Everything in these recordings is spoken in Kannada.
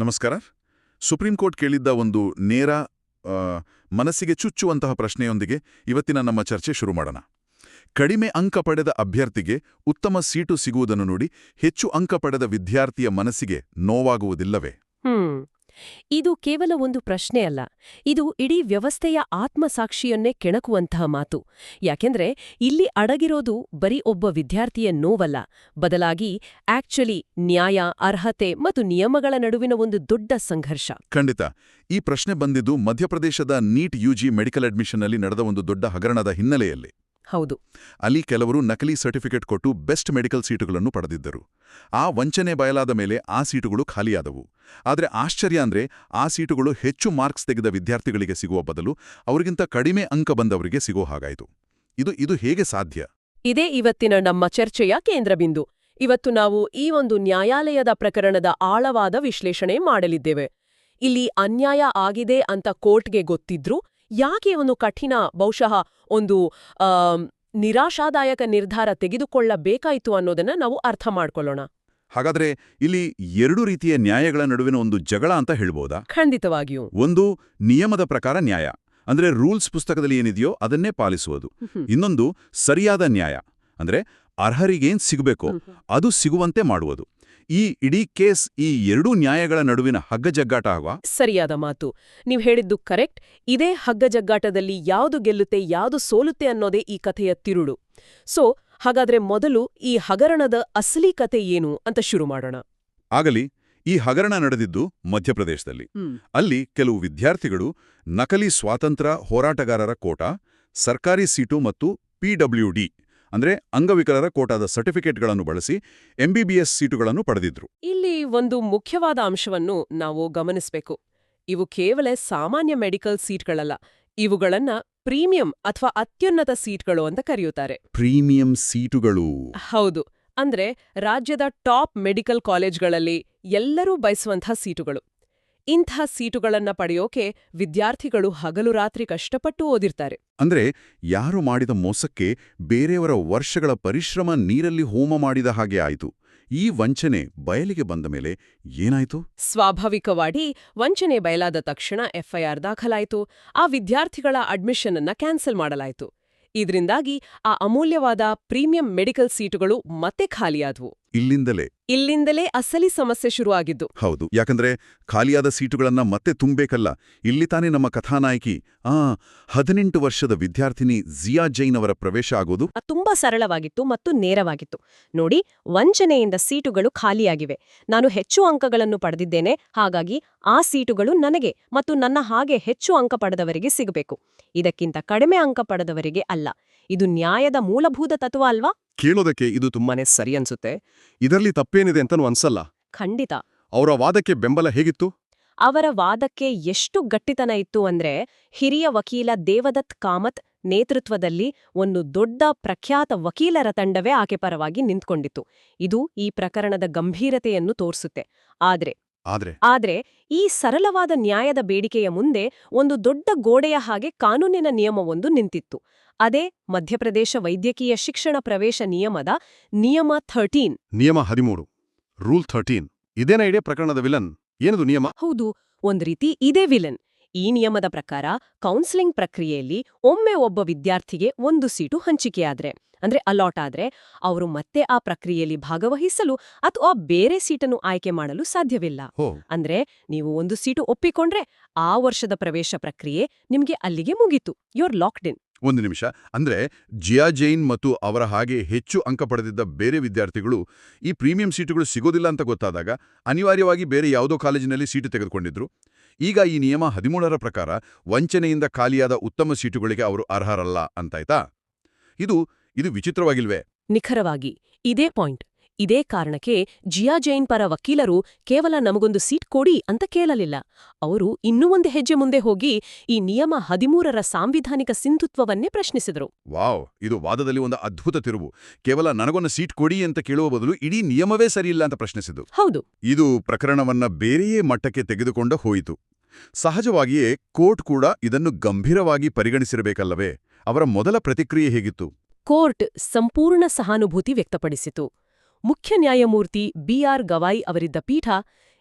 ನಮಸ್ಕಾರ. ಸುಪ್ರೀಂ ಕೋರ್ಟ್ ಕೇಳಿದ್ದ ಒಂದು ನೇರ ಮನಸ್ಸಿಗೆ ಚುಚ್ಚುವಂತಹ ಪ್ರಶ್ನೆಯೊಂದಿಗೆ ಇವತ್ತಿನ ನಮ್ಮ ಚರ್ಚೆ ಶುರು ಮಾಡೋಣ. ಕಡಿಮೆ ಅಂಕ ಪಡೆದ ಅಭ್ಯರ್ಥಿಗೆ ಉತ್ತಮ ಸೀಟು ಸಿಗುವುದನ್ನು ನೋಡಿ ಹೆಚ್ಚು ಅಂಕ ಪಡೆದ ವಿದ್ಯಾರ್ಥಿಯ ಮನಸ್ಸಿಗೆ ನೋವಾಗುವುದಿಲ್ಲವೇ? ಇದು ಕೇವಲ ಒಂದು ಪ್ರಶ್ನೆ ಅಲ್ಲ, ಇದು ಇಡೀ ವ್ಯವಸ್ಥೆಯ ಆತ್ಮಸಾಕ್ಷಿಯನ್ನೇ ಕೆಣಕುವಂತಹ ಮಾತು. ಯಾಕೆಂದ್ರೆ ಇಲ್ಲಿ ಅಡಗಿರೋದು ಬರೀ ಒಬ್ಬ ವಿದ್ಯಾರ್ಥಿಯ ನೋವಲ್ಲ, ಬದಲಾಗಿ ಆಕ್ಚುಲಿ ನ್ಯಾಯ, ಅರ್ಹತೆ ಮತ್ತು ನಿಯಮಗಳ ನಡುವಿನ ಒಂದು ದೊಡ್ಡ ಸಂಘರ್ಷ. ಖಂಡಿತ. ಈ ಪ್ರಶ್ನೆ ಬಂದಿದ್ದು ಮಧ್ಯಪ್ರದೇಶದ ನೀಟ್ ಯುಜಿ ಮೆಡಿಕಲ್ ಅಡ್ಮಿಷನ್ನಲ್ಲಿ ನಡೆದ ಒಂದು ದೊಡ್ಡ ಹಗರಣದ ಹಿನ್ನೆಲೆಯಲ್ಲಿ. ಹೌದು. ಅಲ್ಲಿ ಕೆಲವರು ನಕಲಿ ಸರ್ಟಿಫಿಕೇಟ್ ಕೊಟ್ಟು ಬೆಸ್ಟ್ ಮೆಡಿಕಲ್ ಸೀಟುಗಳನ್ನು ಪಡೆದಿದ್ದರು. ಆ ವಂಚನೆ ಬಯಲಾದ ಮೇಲೆ ಆ ಸೀಟುಗಳು ಖಾಲಿಯಾದವು. ಆದರೆ ಆಶ್ಚರ್ಯ ಅಂದ್ರೆ ಆ ಸೀಟುಗಳು ಹೆಚ್ಚು ಮಾರ್ಕ್ಸ್ ತೆಗೆದ ವಿದ್ಯಾರ್ಥಿಗಳಿಗೆ ಸಿಗುವ ಬದಲು ಅವರಿಗಿಂತ ಕಡಿಮೆ ಅಂಕ ಬಂದವರಿಗೆ ಸಿಗೋ ಹಾಗಾಯಿತು. ಇದು ಇದು ಹೇಗೆ ಸಾಧ್ಯ? ಇದೇ ಇವತ್ತಿನ ನಮ್ಮ ಚರ್ಚೆಯ ಕೇಂದ್ರಬಿಂದು. ಇವತ್ತು ನಾವು ಈ ಒಂದು ನ್ಯಾಯಾಲಯದ ಪ್ರಕರಣದ ಆಳವಾದ ವಿಶ್ಲೇಷಣೆ ಮಾಡಲಿದ್ದೇವೆ. ಇಲ್ಲಿ ಅನ್ಯಾಯ ಆಗಿದೆ ಅಂತ ಕೋರ್ಟ್ಗೆ ಗೊತ್ತಿದ್ರೂ ಯಾಕೆ ಒಂದು ಕಠಿಣ ಬಹುಶಃ ಒಂದು ನಿರಾಶಾದಾಯಕ ನಿರ್ಧಾರ ತೆಗೆದುಕೊಳ್ಳಬೇಕಾಯಿತು ಅನ್ನೋದನ್ನ ನಾವು ಅರ್ಥ ಮಾಡ್ಕೊಳ್ಳೋಣ. ಹಾಗಾದ್ರೆ ಇಲ್ಲಿ ಎರಡು ರೀತಿಯ ನ್ಯಾಯಗಳ ನಡುವಿನ ಒಂದು ಜಗಳ ಅಂತ ಹೇಳ್ಬೋದಾ? ಖಂಡಿತವಾಗಿಯೂ. ಒಂದು ನಿಯಮದ ಪ್ರಕಾರ ನ್ಯಾಯ ಅಂದ್ರೆ ರೂಲ್ಸ್ ಪುಸ್ತಕದಲ್ಲಿ ಏನಿದೆಯೋ ಅದನ್ನೇ ಪಾಲಿಸುವುದು. ಇನ್ನೊಂದು ಸರಿಯಾದ ನ್ಯಾಯ ಅಂದ್ರೆ ಅರ್ಹರಿಗೇನ್ ಸಿಗಬೇಕೋ ಅದು ಸಿಗುವಂತೆ ಮಾಡುವುದು. ಈ ಇಡೀ ಕೇಸ್ ಈ ಎರಡೂ ನ್ಯಾಯಗಳ ನಡುವಿನ ಹಗ್ಗಜಗ್ಗಾಟ ಆಗುವ ಸರಿಯಾದ ಮಾತು. ನೀವು ಹೇಳಿದ್ದು ಕರೆಕ್ಟ್. ಇದೇ ಹಗ್ಗಜಗ್ಗಾಟದಲ್ಲಿ ಯಾವುದು ಗೆಲ್ಲುತ್ತೆ ಯಾವುದು ಸೋಲುತ್ತೆ ಅನ್ನೋದೇ ಈ ಕಥೆಯ ತಿರುಳು. ಸೊ ಹಾಗಾದ್ರೆ ಮೊದಲು ಈ ಹಗರಣದ ಅಸಲಿ ಕತೆ ಏನು ಅಂತ ಶುರು ಮಾಡೋಣ. ಆಗಲಿ ಈ ಹಗರಣ ನಡೆದಿದ್ದು ಮಧ್ಯಪ್ರದೇಶದಲ್ಲಿ. ಅಲ್ಲಿ ಕೆಲವು ವಿದ್ಯಾರ್ಥಿಗಳು ನಕಲಿ ಸ್ವಾತಂತ್ರ್ಯ ಹೋರಾಟಗಾರರ ಕೋಟ ಸರ್ಕಾರಿ ಸೀಟು ಮತ್ತು ಪಿಡಬ್ಲ್ಯೂಡಿ ಅಂದ್ರೆ ಅಂಗವಿಕಲರ ಕೋಟಾದ ಸರ್ಟಿಫಿಕೇಟ್ಗಳನ್ನು ಬಳಸಿ ಎಂಬಿಬಿಎಸ್ ಸೀಟುಗಳನ್ನು ಪಡೆದಿದ್ರು. ಇಲ್ಲಿ ಒಂದು ಮುಖ್ಯವಾದ ಅಂಶವನ್ನು ನಾವು ಗಮನಿಸಬೇಕು. ಇವು ಕೇವಲ ಸಾಮಾನ್ಯ ಮೆಡಿಕಲ್ ಸೀಟ್ಗಳಲ್ಲ ಇವುಗಳನ್ನ ಪ್ರೀಮಿಯಂ ಅಥವಾ ಅತ್ಯುನ್ನತ ಸೀಟ್ಗಳು ಅಂತ ಕರೆಯುತ್ತಾರೆ. ಪ್ರೀಮಿಯಂ ಸೀಟುಗಳು. ಹೌದು ಅಂದ್ರೆ ರಾಜ್ಯದ ಟಾಪ್ ಮೆಡಿಕಲ್ ಕಾಲೇಜ್ಗಳಲ್ಲಿ ಎಲ್ಲರೂ ಬಯಸುವಂತಹ ಸೀಟುಗಳು. ಇಂಥ ಸೀಟುಗಳನ್ನ ಪಡೆಯೋಕೆ ವಿದ್ಯಾರ್ಥಿಗಳು ಹಗಲು ರಾತ್ರಿ ಕಷ್ಟಪಟ್ಟು ಓದಿರ್ತಾರೆ. ಅಂದ್ರೆ ಯಾರು ಮಾಡಿದ ಮೋಸಕ್ಕೆ ಬೇರೆಯವರ ವರ್ಷಗಳ ಪರಿಶ್ರಮ ನೀರಲ್ಲಿ ಹೋಮ ಮಾಡಿದ ಹಾಗೆ ಆಯಿತು. ಈ ವಂಚನೆ ಬಯಲಿಗೆ ಬಂದ ಮೇಲೆ ಏನಾಯ್ತು? ಸ್ವಾಭಾವಿಕವಾಗಿ ವಂಚನೆ ಬಯಲಾದ ತಕ್ಷಣ ಎಫ್ಐಆರ್ ದಾಖಲಾಯಿತು. ಆ ವಿದ್ಯಾರ್ಥಿಗಳ ಅಡ್ಮಿಷನ್ ಅನ್ನ ಕ್ಯಾನ್ಸಲ್ ಮಾಡಲಾಯಿತು. ಇದರಿಂದಾಗಿ ಆ ಅಮೂಲ್ಯವಾದ ಪ್ರೀಮಿಯಂ ಮೆಡಿಕಲ್ ಸೀಟುಗಳು ಮತ್ತೆ ಖಾಲಿಯಾದವು. ಇಲ್ಲಿಂದಲೇ. ಇಲ್ಲಿಂದಲೇ ಅಸಲಿ ಸಮಸ್ಯೆ ಶುರುವಾಗಿದ್ದು. ಹೌದು ಯಾಕಂದ್ರೆ ಖಾಲಿಯಾದ ಸೀಟುಗಳನ್ನ ಮತ್ತೆ ತುಂಬಬೇಕಲ್ಲ ಇಲ್ಲಿ ತಾನೇ ನಮ್ಮ ಕಥಾನಾಯಕಿ ಆ ಹದಿನೆಂಟು ವರ್ಷದ ವಿದ್ಯಾರ್ಥಿನಿ ಜಿಯಾ ಜೈನ್ ಅವರ ಪ್ರವೇಶ ಆಗೋದು. ತುಂಬಾ ಸರಳವಾಗಿತ್ತು ಮತ್ತು ನೇರವಾಗಿತ್ತು. ನೋಡಿ ವಂಚನೆಯಿಂದ ಸೀಟುಗಳು ಖಾಲಿಯಾಗಿವೆ. ನಾನು ಹೆಚ್ಚು ಅಂಕಗಳನ್ನು ಪಡೆದಿದ್ದೇನೆ ಹಾಗಾಗಿ ಆ ಸೀಟುಗಳು ನನಗೆ ಮತ್ತು ನನ್ನ ಹಾಗೆ ಹೆಚ್ಚು ಅಂಕ ಪಡೆದವರಿಗೆ ಸಿಗಬೇಕು. ಇದಕ್ಕಿಂತ ಕಡಿಮೆ ಅಂಕ ಪಡೆದವರಿಗೆ ಅಲ್ಲ. ಇದು ನ್ಯಾಯದ ಮೂಲಭೂತ ತತ್ವ ಅಲ್ವಾ? ಕೇಳೋದಕ್ಕೆ ಇದು ತುಂಬಾನೇ ಸರಿ ಅನ್ಸುತ್ತೆ. ಇದರಲ್ಲಿ ತಪ್ಪೇನಿದೆ ಅಂತನೂ ಅನ್ಸಲ್ಲ. ಖಂಡಿತ. ಅವರ ವಾದಕ್ಕೆ ಬೆಂಬಲ ಹೇಗಿತ್ತು? ಅವರ ವಾದಕ್ಕೆ ಎಷ್ಟು ಗಟ್ಟಿತನ ಇತ್ತು ಅಂದ್ರೆ ಹಿರಿಯ ವಕೀಲ ದೇವದತ್ ಕಾಮತ್ ನೇತೃತ್ವದಲ್ಲಿ ಒಂದು ದೊಡ್ಡ ಪ್ರಖ್ಯಾತ ವಕೀಲರ ತಂಡವೇ ಆಕೆ ಪರವಾಗಿ ನಿಂತ್ಕೊಂಡಿತ್ತು. ಇದು ಈ ಪ್ರಕರಣದ ಗಂಭೀರತೆಯನ್ನು ತೋರಿಸುತ್ತೆ. ಆದ್ರೆ ಆದ್ರೆ? ಆದ್ರೆ ಈ ಸರಳವಾದ ನ್ಯಾಯದ ಬೇಡಿಕೆಯ ಮುಂದೆ ಒಂದು ದೊಡ್ಡ ಗೋಡೆಯ ಹಾಗೆ ಕಾನೂನಿನ ನಿಯಮವೊಂದು ನಿಂತಿತ್ತು. ಅದೇ ಮಧ್ಯಪ್ರದೇಶ ವೈದ್ಯಕೀಯ ಶಿಕ್ಷಣ ಪ್ರವೇಶ ನಿಯಮದ ನಿಯಮ ಥರ್ಟೀನ್ ನಿಯಮ ಹದಿಮೂರು. ರೂಲ್ ಥರ್ಟೀನ್ ಇದೇನ ಇಡೇ ಪ್ರಕರಣದ ವಿಲನ್ ಏನದು ನಿಯಮ? ಹೌದು ಒಂದ್ ರೀತಿ ಇದೇ ವಿಲನ್ ಈ ನಿಯಮದ ಪ್ರಕಾರ ಕೌನ್ಸಿಲಿಂಗ್ ಪ್ರಕ್ರಿಯೆಯಲ್ಲಿ ಒಮ್ಮೆ ಒಬ್ಬ ವಿದ್ಯಾರ್ಥಿಗೆ ಒಂದು ಸೀಟು ಹಂಚಿಕೆಯಾದ್ರೆ ಅಂದ್ರೆ ಅಲಾಟ್ ಆದ್ರೆ ಅವರು ಮತ್ತೆ ಆ ಪ್ರಕ್ರಿಯೆಯಲ್ಲಿ ಭಾಗವಹಿಸಲು ಅಥವಾ ಬೇರೆ ಸೀಟನ್ನು ಆಯ್ಕೆ ಮಾಡಲು ಸಾಧ್ಯವಿಲ್ಲ. ಅಂದ್ರೆ ನೀವು ಒಂದು ಸೀಟು ಒಪ್ಪಿಕೊಂಡ್ರೆ ಆ ವರ್ಷದ ಪ್ರವೇಶ ಪ್ರಕ್ರಿಯೆ ನಿಮ್ಗೆ ಅಲ್ಲಿಗೆ ಮುಗೀತು. ಯೋರ್ ಲಾಕ್ಡ್ ಇನ್ ಒಂದು ನಿಮಿಷ. ಅಂದ್ರೆ ಜಿಯಾ ಜೈನ್ ಮತ್ತು ಅವರ ಹಾಗೆ ಹೆಚ್ಚು ಅಂಕ ಪಡೆದಿದ್ದ ಬೇರೆ ವಿದ್ಯಾರ್ಥಿಗಳು ಈ ಪ್ರೀಮಿಯಂ ಸೀಟುಗಳು ಸಿಗೋದಿಲ್ಲ ಅಂತ ಗೊತ್ತಾದಾಗ ಅನಿವಾರ್ಯವಾಗಿ ಬೇರೆ ಯಾವುದೋ ಕಾಲೇಜಿನಲ್ಲಿ ಸೀಟು ತೆಗೆದುಕೊಂಡಿದ್ರು. ಈಗ ಈ ನಿಯಮ ಹದಿಮೂರರ ಪ್ರಕಾರ ವಂಚನೆಯಿಂದ ಖಾಲಿಯಾದ ಉತ್ತಮ ಸೀಟುಗಳಿಗೆ ಅವರು ಅರ್ಹರಲ್ಲ ಅಂತಾಯ್ತಾ? ಇದು ಇದು ವಿಚಿತ್ರವಾಗಿಲ್ವೇ? ನಿಖರವಾಗಿ, ಇದೇ ಪಾಯಿಂಟ್. ಇದೇ ಕಾರಣಕ್ಕೆ ಜಿಯಾ ಜೈನ್ ಪರ ವಕೀಲರು ಕೇವಲ ನಮಗೊಂದು ಸೀಟ್ ಕೊಡಿ ಅಂತ ಕೇಳಲಿಲ್ಲ. ಅವರು ಇನ್ನೂ ಒಂದು ಹೆಜ್ಜೆ ಮುಂದೆ ಹೋಗಿ ಈ ನಿಯಮ ಹದಿಮೂರರ ಸಾಂವಿಧಾನಿಕ ಸಿಂಧುತ್ವವನ್ನೇ ಪ್ರಶ್ನಿಸಿದರು. ವಾವ್ ಇದು ವಾದದಲ್ಲಿ ಒಂದು ಅದ್ಭುತ ತಿರುವು. ಕೇವಲ ನನಗೊಂದು ಸೀಟ್ ಕೊಡಿ ಅಂತ ಕೇಳುವ ಬದಲು ಇಡೀ ನಿಯಮವೇ ಸರಿಯಿಲ್ಲ ಅಂತ ಪ್ರಶ್ನಿಸಿದ್ದು. ಹೌದು. ಇದು ಪ್ರಕರಣವನ್ನ ಬೇರೆಯೇ ಮಟ್ಟಕ್ಕೆ ತೆಗೆದುಕೊಂಡು ಹೋಯಿತು. ಸಹಜವಾಗಿಯೇ ಕೋರ್ಟ್ ಕೂಡ ಇದನ್ನು ಗಂಭೀರವಾಗಿ ಪರಿಗಣಿಸಿರಬೇಕಲ್ಲವೇ? ಅವರ ಮೊದಲ ಪ್ರತಿಕ್ರಿಯೆ ಹೇಗಿತ್ತು? ಕೋರ್ಟ್ ಸಂಪೂರ್ಣ ಸಹಾನುಭೂತಿ ವ್ಯಕ್ತಪಡಿಸಿತು. ಮುಖ್ಯ ನ್ಯಾಯಮೂರ್ತಿ ಬಿಆರ್ ಗವಾಯಿ ಅವರಿದ್ದ ಪೀಠ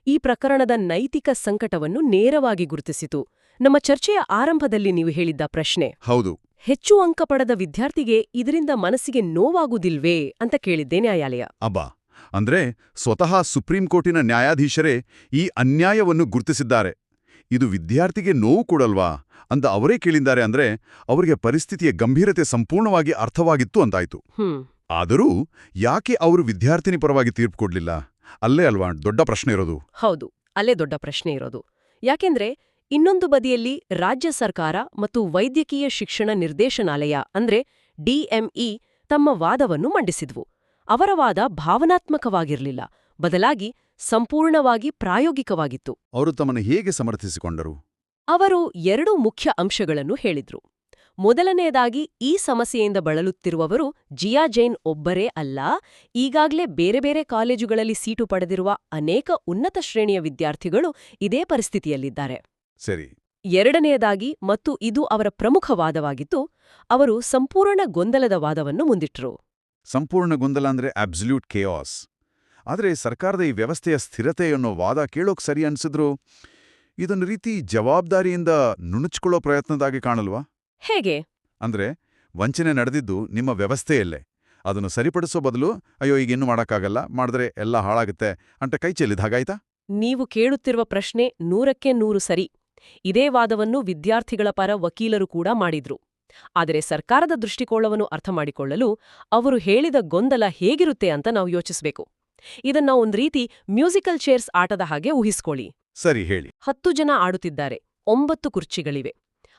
ಈ ಪ್ರಕರಣದ ನೈತಿಕ ಸಂಕಟವನ್ನು ನೇರವಾಗಿ ಗುರುತಿಸಿತು. ನಮ್ಮ ಚರ್ಚೆಯ ಆರಂಭದಲ್ಲಿ ನೀವು ಹೇಳಿದ್ದ ಪ್ರಶ್ನೆ ಹೌದು. ಹೆಚ್ಚು ಅಂಕ ಪಡೆದ ವಿದ್ಯಾರ್ಥಿಗೆ ಇದರಿಂದ ಮನಸ್ಸಿಗೆ ನೋವಾಗುವುದಿಲ್ವೇ ಅಂತ ಕೇಳಿದ್ದೆ ನ್ಯಾಯಾಲಯ. ಅಬ್ಬಾ! ಅಂದ್ರೆ ಸ್ವತಃ ಸುಪ್ರೀಂ ಕೋರ್ಟಿನ ನ್ಯಾಯಾಧೀಶರೇ ಈ ಅನ್ಯಾಯವನ್ನು ಗುರುತಿಸಿದ್ದಾರೆ. ಇದು ವಿದ್ಯಾರ್ಥಿಗೆ ನೋವು ಕೊಡಲ್ವಾ ಅಂತ ಅವರೇ ಕೇಳಿದ್ದಾರೆ ಅಂದ್ರೆ ಅವರಿಗೆ ಪರಿಸ್ಥಿತಿಯ ಗಂಭೀರತೆ ಸಂಪೂರ್ಣವಾಗಿ ಅರ್ಥವಾಗಿತ್ತು ಅಂತಾಯ್ತು. ಹ್ಮ್. ಆದರೂ ಯಾಕೆ ಅವರು ವಿದ್ಯಾರ್ಥಿನಿ ಪರವಾಗಿ ತೀರ್ಪು ಕೊಡ್ಲಿಲ್ಲ? ಅಲ್ಲೇ ಅಲ್ವಾ ದೊಡ್ಡ ಪ್ರಶ್ನೆ ಇರೋದು. ಹೌದು ಅಲ್ಲೇ ದೊಡ್ಡ ಪ್ರಶ್ನೆ ಇರೋದು. ಯಾಕೆಂದ್ರೆ ಇನ್ನೊಂದು ಬದಿಯಲ್ಲಿ ರಾಜ್ಯ ಸರ್ಕಾರ ಮತ್ತು ವೈದ್ಯಕೀಯ ಶಿಕ್ಷಣ ನಿರ್ದೇಶನಾಲಯ ಅಂದ್ರೆ ಡಿಎಂಇ ತಮ್ಮ ವಾದವನ್ನು ಮಂಡಿಸಿದ್ವು. ಅವರ ವಾದ ಭಾವನಾತ್ಮಕವಾಗಿರಲಿಲ್ಲ ಬದಲಾಗಿ ಸಂಪೂರ್ಣವಾಗಿ ಪ್ರಾಯೋಗಿಕವಾಗಿತ್ತು. ಅವರು ತಮ್ಮನ್ನು ಹೇಗೆ ಸಮರ್ಥಿಸಿಕೊಂಡರು? ಅವರು ಎರಡು ಮುಖ್ಯ ಅಂಶಗಳನ್ನು ಹೇಳಿದ್ರು. ಮೊದಲನೆಯದಾಗಿ ಈ ಸಮಸ್ಯೆಯಿಂದ ಬಳಲುತ್ತಿರುವವರು ಜಿಯಾ ಜೈನ್ ಒಬ್ಬರೇ ಅಲ್ಲ ಈಗಾಗಲೇ ಬೇರೆ ಬೇರೆ ಕಾಲೇಜುಗಳಲ್ಲಿ ಸೀಟು ಪಡೆದಿರುವ ಅನೇಕ ಉನ್ನತ ಶ್ರೇಣಿಯ ವಿದ್ಯಾರ್ಥಿಗಳು ಇದೇ ಪರಿಸ್ಥಿತಿಯಲ್ಲಿದ್ದಾರೆ. ಸರಿ. ಎರಡನೆಯದಾಗಿ ಮತ್ತು ಇದು ಅವರ ಪ್ರಮುಖ ವಾದವಾಗಿತ್ತು ಅವರು ಸಂಪೂರ್ಣ ಗೊಂದಲದ ವಾದವನ್ನು ಮುಂದಿಟ್ಟರು ಸಂಪೂರ್ಣ ಗೊಂದಲ ಅಂದ್ರೆ ಅಬ್ಸಲ್ಯೂಟ್ ಕೇಯಾಸ್ ಆದರೆ ಸರ್ಕಾರದ ಈ ವ್ಯವಸ್ಥೆಯ ಸ್ಥಿರತೆ ಅನ್ನೋ ವಾದ ಕೇಳೋಕ್ ಸರಿ ಅನ್ಸಿದ್ರು ಇದೊಂದು ರೀತಿ ಜವಾಬ್ದಾರಿಯಿಂದ ನುಣುಚ್ಕೊಳ್ಳೋ ಪ್ರಯತ್ನದಾಗಿ ಕಾಣಲ್ವಾ? ಹೇಗೆ? ಅಂದ್ರೆ ವಂಚನೆ ನಡೆದಿದ್ದು ನಿಮ್ಮ ವ್ಯವಸ್ಥೆಯಲ್ಲೇ. ಅದನ್ನು ಸರಿಪಡಿಸೋ ಬದಲು ಅಯ್ಯೋ ಈಗೇನು ಮಾಡೋಕ್ಕಾಗಲ್ಲ ಮಾಡಿದ್ರೆ ಎಲ್ಲ ಹಾಳಾಗುತ್ತೆ ಅಂತ ಕೈ ಚೆಲ್ಲಿದ ಹಾಗಾಯ್ತಾ? ನೀವು ಕೇಳುತ್ತಿರುವ ಪ್ರಶ್ನೆ ನೂರಕ್ಕೆ ನೂರು ಸರಿ. ಇದೇ ವಾದವನ್ನು ವಿದ್ಯಾರ್ಥಿಗಳ ಪರ ವಕೀಲರು ಕೂಡ ಮಾಡಿದ್ರು. ಆದರೆ ಸರ್ಕಾರದ ದೃಷ್ಟಿಕೋನವನ್ನು ಅರ್ಥಮಾಡಿಕೊಳ್ಳಲು ಅವರು ಹೇಳಿದ ಗೊಂದಲ ಹೇಗಿರುತ್ತೆ ಅಂತ ನಾವು ಯೋಚಿಸಬೇಕು. ಇದನ್ನ ಒಂದು ರೀತಿ ಮ್ಯೂಸಿಕಲ್ ಚೇರ್ಸ್ ಆಟದ ಹಾಗೆ ಊಹಿಸಿಕೊಳ್ಳಿ. ಸರಿ ಹೇಳಿ. ಹತ್ತು ಜನ ಆಡುತ್ತಿದ್ದಾರೆ ಒಂಬತ್ತು ಕುರ್ಚಿಗಳಿವೆ.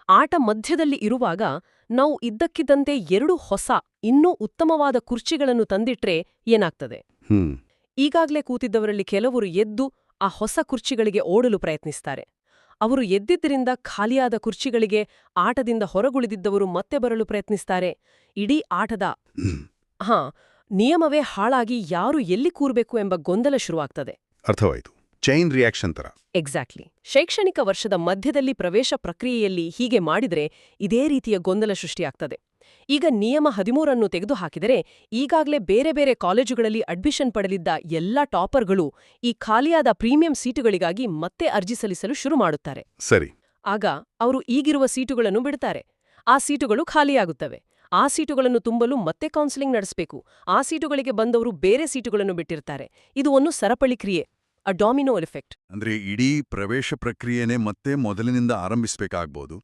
ಆಟ ಮಧ್ಯದಲ್ಲಿ ಇರುವಾಗ ನಾವು ಇದ್ದಕ್ಕಿದ್ದಂತೆ ಎರಡು ಹೊಸ ಇನ್ನೂ ಉತ್ತಮವಾದ ಕುರ್ಚಿಗಳನ್ನು ತಂದಿಟ್ರೆ ಏನಾಗ್ತದೆ? ಈಗಾಗಲೇ ಈಗಾಗ್ಲೇ ಕೂತಿದ್ದವರಲ್ಲಿ ಕೆಲವರು ಎದ್ದು ಆ ಹೊಸ ಕುರ್ಚಿಗಳಿಗೆ ಓಡಲು ಪ್ರಯತ್ನಿಸ್ತಾರೆ. ಅವರು ಎದ್ದಿದ್ದರಿಂದ ಖಾಲಿಯಾದ ಕುರ್ಚಿಗಳಿಗೆ ಆಟದಿಂದ ಹೊರಗುಳಿದಿದ್ದವರು ಮತ್ತೆ ಬರಲು ಪ್ರಯತ್ನಿಸ್ತಾರೆ. ಇಡೀ ಆಟದ ಹಾ ನಿಯಮವೇ ಹಾಳಾಗಿ ಯಾರು ಎಲ್ಲಿ ಕೂರಬೇಕು ಎಂಬ ಗೊಂದಲ ಶುರುವಾಗ್ತದೆ. ಅರ್ಥವಾಯ್ತು. ಚೈನ್ ರಿಯಾಕ್ಷನ್ ತರ. ಎಕ್ಸಾಕ್ಟ್ಲಿ ಶೈಕ್ಷಣಿಕ ವರ್ಷದ ಮಧ್ಯದಲ್ಲಿ ಪ್ರವೇಶ ಪ್ರಕ್ರಿಯೆಯಲ್ಲಿ ಹೀಗೆ ಮಾಡಿದರೆ ಇದೇ ರೀತಿಯ ಗೊಂದಲ ಸೃಷ್ಟಿಯಾಗ್ತದೆ. ಈಗ ನಿಯಮ ಹದಿಮೂರನ್ನು ತೆಗೆದುಹಾಕಿದರೆ ಈಗಾಗಲೇ ಬೇರೆ ಬೇರೆ ಕಾಲೇಜುಗಳಲ್ಲಿ ಅಡ್ಮಿಷನ್ ಪಡೆದಿದ್ದ ಎಲ್ಲಾ ಟಾಪರ್ಗಳು ಈ ಖಾಲಿಯಾದ ಪ್ರೀಮಿಯಂ ಸೀಟುಗಳಿಗಾಗಿ ಮತ್ತೆ ಅರ್ಜಿ ಸಲ್ಲಿಸಲು ಶುರು ಮಾಡುತ್ತಾರೆ. ಸರಿ. ಆಗ ಅವರು ಈಗಿರುವ ಸೀಟುಗಳನ್ನು ಬಿಡ್ತಾರೆ. ಆ ಸೀಟುಗಳು ಖಾಲಿಯಾಗುತ್ತವೆ. ಆ ಸೀಟುಗಳನ್ನು ತುಂಬಲು ಮತ್ತೆ ಕೌನ್ಸಿಲಿಂಗ್ ನಡೆಸಬೇಕು. ಆ ಸೀಟುಗಳಿಗೆ ಬಂದವರು ಬೇರೆ ಸೀಟುಗಳನ್ನು ಬಿಟ್ಟಿರ್ತಾರೆ. ಇದು ಒಂದು ಸರಪಳಿ ಕ್ರಿಯೆ. ಅ ಡಾಮಿನೋ ಎಫೆಕ್ಟ್ ಅಂದ್ರೆ ಇಡೀ ಪ್ರವೇಶ ಪ್ರಕ್ರಿಯೆನೇ ಮತ್ತೆ ಮೊದಲಿನಿಂದ ಆರಂಭಿಸಬೇಕಾಗ್ಬೋದು.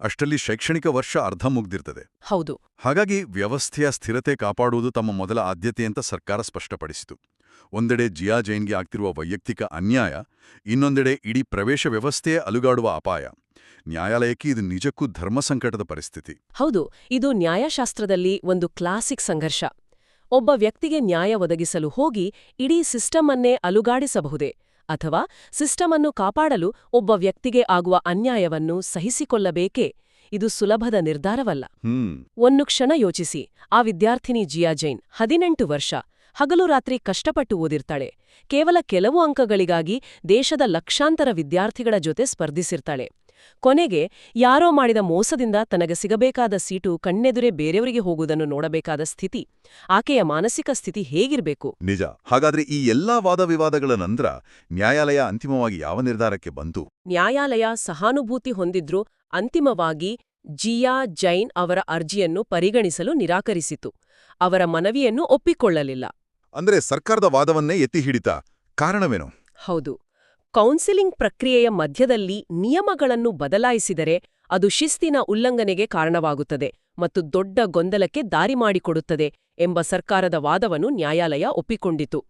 ಅಷ್ಟರಲ್ಲಿ ಶೈಕ್ಷಣಿಕ ವರ್ಷ ಅರ್ಧ ಮುಗ್ದಿರ್ತದೆ. ಹೌದು. ಹಾಗಾಗಿ ವ್ಯವಸ್ಥೆಯ ಸ್ಥಿರತೆ ಕಾಪಾಡುವುದು ತಮ್ಮ ಮೊದಲ ಆದ್ಯತೆ ಅಂತ ಸರ್ಕಾರ ಸ್ಪಷ್ಟಪಡಿಸಿತು. ಒಂದೆಡೆ ಜಿಯಾ ಜೈನ್ಗೆ ಆಗ್ತಿರುವ ವೈಯಕ್ತಿಕ ಅನ್ಯಾಯ ಇನ್ನೊಂದೆಡೆ ಇಡೀ ಪ್ರವೇಶ ವ್ಯವಸ್ಥೆಯೇ ಅಲುಗಾಡುವ ಅಪಾಯ. ನ್ಯಾಯಾಲಯಕ್ಕೆ ಇದು ನಿಜಕ್ಕೂ ಧರ್ಮಸಂಕಟದ ಪರಿಸ್ಥಿತಿ. ಹೌದು ಇದು ನ್ಯಾಯಶಾಸ್ತ್ರದಲ್ಲಿ ಒಂದು ಕ್ಲಾಸಿಕ್ ಸಂಘರ್ಷ. ಒಬ್ಬ ವ್ಯಕ್ತಿಗೆ ನ್ಯಾಯ ಒದಗಿಸಲು ಹೋಗಿ ಇಡೀ ಸಿಸ್ಟಮನ್ನೇ ಅಲುಗಾಡಿಸಬಹುದೇ? ಅಥವಾ ಸಿಸ್ಟಮ್ ಅನ್ನು ಕಾಪಾಡಲು ಒಬ್ಬ ವ್ಯಕ್ತಿಗೆ ಆಗುವ ಅನ್ಯಾಯವನ್ನು ಸಹಿಸಿಕೊಳ್ಳಬೇಕೇ? ಇದು ಸುಲಭದ ನಿರ್ಧಾರವಲ್ಲ. ಒಂದು ಕ್ಷಣ ಯೋಚಿಸಿ. ಆ ವಿದ್ಯಾರ್ಥಿನಿ ಜಿಯಾ ಜೈನ್ ಹದಿನೆಂಟು ವರ್ಷ ಹಗಲು ರಾತ್ರಿ ಕಷ್ಟಪಟ್ಟು ಓದಿರ್ತಾಳೆ. ಕೇವಲ ಕೆಲವು ಅಂಕಗಳಿಗಾಗಿ ದೇಶದ ಲಕ್ಷಾಂತರ ವಿದ್ಯಾರ್ಥಿಗಳ ಜೊತೆ ಸ್ಪರ್ಧಿಸಿರ್ತಾಳೆ. ಕೊನೆಗೆ ಯಾರೋ ಮಾಡಿದ ಮೋಸದಿಂದ ತನಗೆ ಸಿಗಬೇಕಾದ ಸೀಟು ಕಣ್ಣೆದುರೇ ಬೇರೆಯವರಿಗೆ ಹೋಗುವುದನ್ನು ನೋಡಬೇಕಾದ ಸ್ಥಿತಿ ಆಕೆಯ ಮಾನಸಿಕ ಸ್ಥಿತಿ ಹೇಗಿರಬೇಕು? ನಿಜ. ಹಾಗಾದ್ರೆ ಈ ಎಲ್ಲಾ ವಾದವಿವಾದಗಳ ನಂತರ ನ್ಯಾಯಾಲಯ ಅಂತಿಮವಾಗಿ ಯಾವ ನಿರ್ಧಾರಕ್ಕೆ ಬಂತು? ನ್ಯಾಯಾಲಯ ಸಹಾನುಭೂತಿ ಹೊಂದಿದ್ರೂ ಅಂತಿಮವಾಗಿ ಜಿಯಾ ಜೈನ್ ಅವರ ಅರ್ಜಿಯನ್ನು ಪರಿಗಣಿಸಲು ನಿರಾಕರಿಸಿತು. ಅವರ ಮನವಿಯನ್ನು ಒಪ್ಪಿಕೊಳ್ಳಲಿಲ್ಲ. ಅಂದ್ರೆ ಸರ್ಕಾರದ ವಾದವನ್ನೇ ಎತ್ತಿ ಹಿಡಿತ ಕಾರಣವೇನು? ಹೌದು. ಕೌನ್ಸಿಲಿಂಗ್ ಪ್ರಕ್ರಿಯೆಯ ಮಧ್ಯದಲ್ಲಿ ನಿಯಮಗಳನ್ನು ಬದಲಾಯಿಸಿದರೆ ಅದು ಶಿಸ್ತಿನ ಉಲ್ಲಂಘನೆಗೆ ಕಾರಣವಾಗುತ್ತದೆ ಮತ್ತು ದೊಡ್ಡ ಗೊಂದಲಕ್ಕೆ ದಾರಿ ಮಾಡಿಕೊಡುತ್ತದೆ ಎಂಬ ಸರ್ಕಾರದ ವಾದವನ್ನು ನ್ಯಾಯಾಲಯ ಒಪ್ಪಿಕೊಂಡಿತು.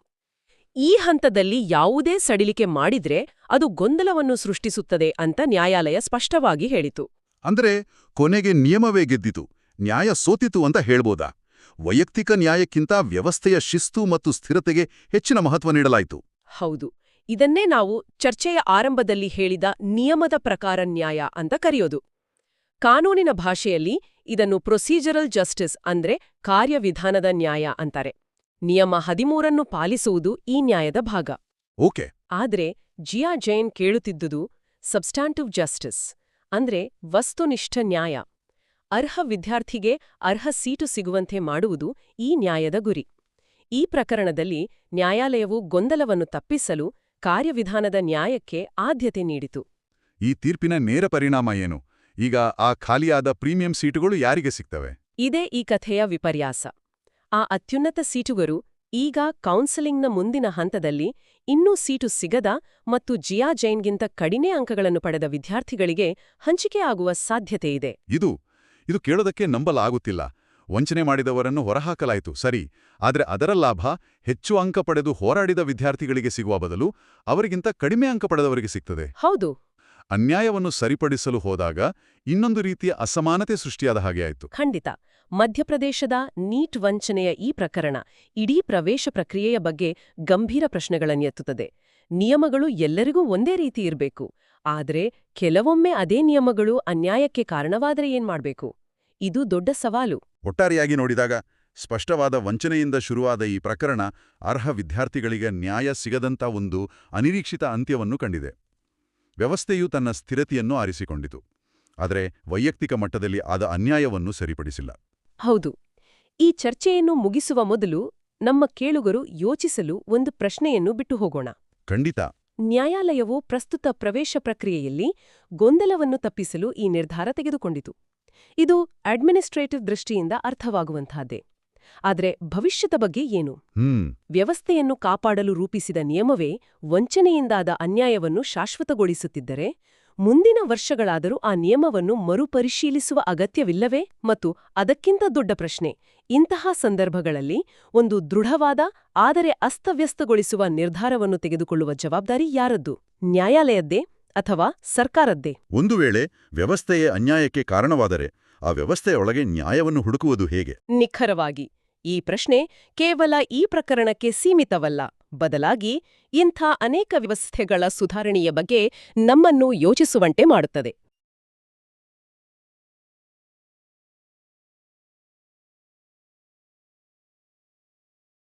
ಈ ಹಂತದಲ್ಲಿ ಯಾವುದೇ ಸಡಿಲಿಕೆ ಮಾಡಿದ್ರೆ ಅದು ಗೊಂದಲವನ್ನು ಸೃಷ್ಟಿಸುತ್ತದೆ ಅಂತ ನ್ಯಾಯಾಲಯ ಸ್ಪಷ್ಟವಾಗಿ ಹೇಳಿತು. ಅಂದರೆ ಕೊನೆಗೆ ನಿಯಮವೇ ಗೆದ್ದಿತು ನ್ಯಾಯ ಸೋತಿತು ಅಂತ ಹೇಳ್ಬೋದಾ? ವೈಯಕ್ತಿಕ ನ್ಯಾಯಕ್ಕಿಂತ ವ್ಯವಸ್ಥೆಯ ಶಿಸ್ತು ಮತ್ತು ಸ್ಥಿರತೆಗೆ ಹೆಚ್ಚಿನ ಮಹತ್ವ ನೀಡಲಾಯಿತು. ಹೌದು. ಇದನ್ನೇ ನಾವು ಚರ್ಚೆಯ ಆರಂಭದಲ್ಲಿ ಹೇಳಿದ ನಿಯಮದ ಪ್ರಕಾರ ನ್ಯಾಯ ಅಂತ ಕರೆಯೋದು. ಕಾನೂನಿನ ಭಾಷೆಯಲ್ಲಿ ಇದನ್ನು ಪ್ರೊಸೀಜರಲ್ ಜಸ್ಟಿಸ್ ಅಂದ್ರೆ ಕಾರ್ಯವಿಧಾನದ ನ್ಯಾಯ ಅಂತಾರೆ. ನಿಯಮ ಹದಿಮೂರನ್ನು ಪಾಲಿಸುವುದು ಈ ನ್ಯಾಯದ ಭಾಗ. ಓಕೆ. ಆದ್ರೆ ಜಿಯಾ ಜೈನ್ ಕೇಳುತ್ತಿದ್ದುದು ಸಬ್ಸ್ಟಾಂಟಿವ್ ಜಸ್ಟಿಸ್ ಅಂದ್ರೆ ವಸ್ತುನಿಷ್ಠ ನ್ಯಾಯ. ಅರ್ಹ ವಿದ್ಯಾರ್ಥಿಗೆ ಅರ್ಹ ಸೀಟು ಸಿಗುವಂತೆ ಮಾಡುವುದು ಈ ನ್ಯಾಯದ ಗುರಿ. ಈ ಪ್ರಕರಣದಲ್ಲಿ ನ್ಯಾಯಾಲಯವು ಗೊಂದಲವನ್ನು ತಪ್ಪಿಸಲು ಕಾರ್ಯವಿಧಾನದ ನ್ಯಾಯಕ್ಕೆ ಆದ್ಯತೆ ನೀಡಿತು. ಈ ತೀರ್ಪಿನ ನೇರ ಪರಿಣಾಮ ಏನು? ಈಗ ಆ ಖಾಲಿಯಾದ ಪ್ರೀಮಿಯಂ ಸೀಟುಗಳು ಯಾರಿಗೆ ಸಿಗ್ತವೆ? ಇದೇ ಈ ಕಥೆಯ ವಿಪರ್ಯಾಸ. ಆ ಅತ್ಯುನ್ನತ ಸೀಟುಗರು ಈಗ ಕೌನ್ಸೆಲಿಂಗ್ನ ಮುಂದಿನ ಹಂತದಲ್ಲಿ ಇನ್ನೂ ಸೀಟು ಸಿಗದ ಮತ್ತು ಜಿಯಾ ಜೈನ್ಗಿಂತ ಕಡಿಮೆ ಅಂಕಗಳನ್ನು ಪಡೆದ ವಿದ್ಯಾರ್ಥಿಗಳಿಗೆ ಹಂಚಿಕೆಯಾಗುವ ಸಾಧ್ಯತೆಯಿದೆ. ಇದು ಇದು ಕೇಳೋದಕ್ಕೆ ನಂಬಲಾಗುತ್ತಿಲ್ಲ. ವಂಚನೆ ಮಾಡಿದವರನ್ನು ಹೊರಹಾಕಲಾಯಿತು. ಸರಿ ಆದರೆ ಅದರ ಲಾಭ ಹೆಚ್ಚು ಅಂಕ ಪಡೆದು ಹೋರಾಡಿದ ವಿದ್ಯಾರ್ಥಿಗಳಿಗೆ ಸಿಗುವ ಬದಲು ಅವರಿಗಿಂತ ಕಡಿಮೆ ಅಂಕ ಪಡೆದವರಿಗೆ ಸಿಗ್ತದೆ. ಹೌದು. ಅನ್ಯಾಯವನ್ನು ಸರಿಪಡಿಸಲು ಹೋದಾಗ ಇನ್ನೊಂದು ರೀತಿಯ ಅಸಮಾನತೆ ಸೃಷ್ಟಿಯಾದ ಹಾಗೆ ಆಯಿತು. ಖಂಡಿತ. ಮಧ್ಯಪ್ರದೇಶದ ನೀಟ್ ವಂಚನೆಯ ಈ ಪ್ರಕರಣ ಇಡೀ ಪ್ರವೇಶ ಪ್ರಕ್ರಿಯೆಯ ಬಗ್ಗೆ ಗಂಭೀರ ಪ್ರಶ್ನೆಗಳನ್ನೆತ್ತುತ್ತದೆ ನಿಯಮಗಳು ಎಲ್ಲರಿಗೂ ಒಂದೇ ರೀತಿ ಇರಬೇಕು. ಆದರೆ ಕೆಲವೊಮ್ಮೆ ಅದೇ ನಿಯಮಗಳು ಅನ್ಯಾಯಕ್ಕೆ ಕಾರಣವಾದರೆ ಏನ್ ಮಾಡ್ಬೇಕು? ಇದು ದೊಡ್ಡ ಸವಾಲು. ಒಟ್ಟಾರೆಯಾಗಿ ನೋಡಿದಾಗ ಸ್ಪಷ್ಟವಾದ ವಂಚನೆಯಿಂದ ಶುರುವಾದ ಈ ಪ್ರಕರಣ ಅರ್ಹ ವಿದ್ಯಾರ್ಥಿಗಳಿಗೆ ನ್ಯಾಯ ಸಿಗದಂಥ ಒಂದು ಅನಿರೀಕ್ಷಿತ ಅಂತ್ಯವನ್ನು ಕಂಡಿದೆ. ವ್ಯವಸ್ಥೆಯು ತನ್ನ ಸ್ಥಿರತೆಯನ್ನು ಆರಿಸಿಕೊಂಡಿತು. ಆದರೆ ವೈಯಕ್ತಿಕ ಮಟ್ಟದಲ್ಲಿ ಆದ ಅನ್ಯಾಯವನ್ನು ಸರಿಪಡಿಸಿಲ್ಲ. ಹೌದು. ಈ ಚರ್ಚೆಯನ್ನು ಮುಗಿಸುವ ಮೊದಲು ನಮ್ಮ ಕೇಳುಗರು ಯೋಚಿಸಲು ಒಂದು ಪ್ರಶ್ನೆಯನ್ನು ಬಿಟ್ಟು ಹೋಗೋಣ ಖಂಡಿತ. ನ್ಯಾಯಾಲಯವು ಪ್ರಸ್ತುತ ಪ್ರವೇಶ ಪ್ರಕ್ರಿಯೆಯಲ್ಲಿ ಗೊಂದಲವನ್ನು ತಪ್ಪಿಸಲು ಈ ನಿರ್ಧಾರ ತೆಗೆದುಕೊಂಡಿತು. ಇದು ಅಡ್ಮಿನಿಸ್ಟ್ರೇಟಿವ್ ದೃಷ್ಟಿಯಿಂದ ಅರ್ಥವಾಗುವಂತಹದ್ದೇ ಆದರೆ ಭವಿಷ್ಯದ ಬಗ್ಗೆ ಏನು? ವ್ಯವಸ್ಥೆಯನ್ನು ಕಾಪಾಡಲು ರೂಪಿಸಿದ ನಿಯಮವೇ ವಂಚನೆಯಿಂದಾದ ಅನ್ಯಾಯವನ್ನು ಶಾಶ್ವತಗೊಳಿಸುತ್ತಿದ್ದರೆ ಮುಂದಿನ ವರ್ಷಗಳಾದರೂ ಆ ನಿಯಮವನ್ನು ಮರುಪರಿಶೀಲಿಸುವ ಅಗತ್ಯವಿಲ್ಲವೇ? ಮತ್ತು ಅದಕ್ಕಿಂತ ದೊಡ್ಡ ಪ್ರಶ್ನೆ ಇಂತಹ ಸಂದರ್ಭಗಳಲ್ಲಿ ಒಂದು ದೃಢವಾದ ಆದರೆ ಅಸ್ತವ್ಯಸ್ತಗೊಳಿಸುವ ನಿರ್ಧಾರವನ್ನು ತೆಗೆದುಕೊಳ್ಳುವ ಜವಾಬ್ದಾರಿ ಯಾರದ್ದು? ನ್ಯಾಯಾಲಯದ್ದೇ? ಅಥವಾ ಸರ್ಕಾರದ್ದೇ? ಒಂದು ವೇಳೆ ವ್ಯವಸ್ಥೆಯೇ ಅನ್ಯಾಯಕ್ಕೆ ಕಾರಣವಾದರೆ ಆ ವ್ಯವಸ್ಥೆಯೊಳಗೆ ನ್ಯಾಯವನ್ನು ಹುಡುಕುವುದು ಹೇಗೆ? ನಿಖರವಾಗಿ ಈ ಪ್ರಶ್ನೆ ಕೇವಲ ಈ ಪ್ರಕರಣಕ್ಕೆ ಸೀಮಿತವಲ್ಲ. ಬದಲಾಗಿ ಇಂಥ ಅನೇಕ ವ್ಯವಸ್ಥೆಗಳ ಸುಧಾರಣೆಯ ಬಗ್ಗೆ ನಮ್ಮನ್ನು ಯೋಚಿಸುವಂತೆ ಮಾಡುತ್ತದೆ.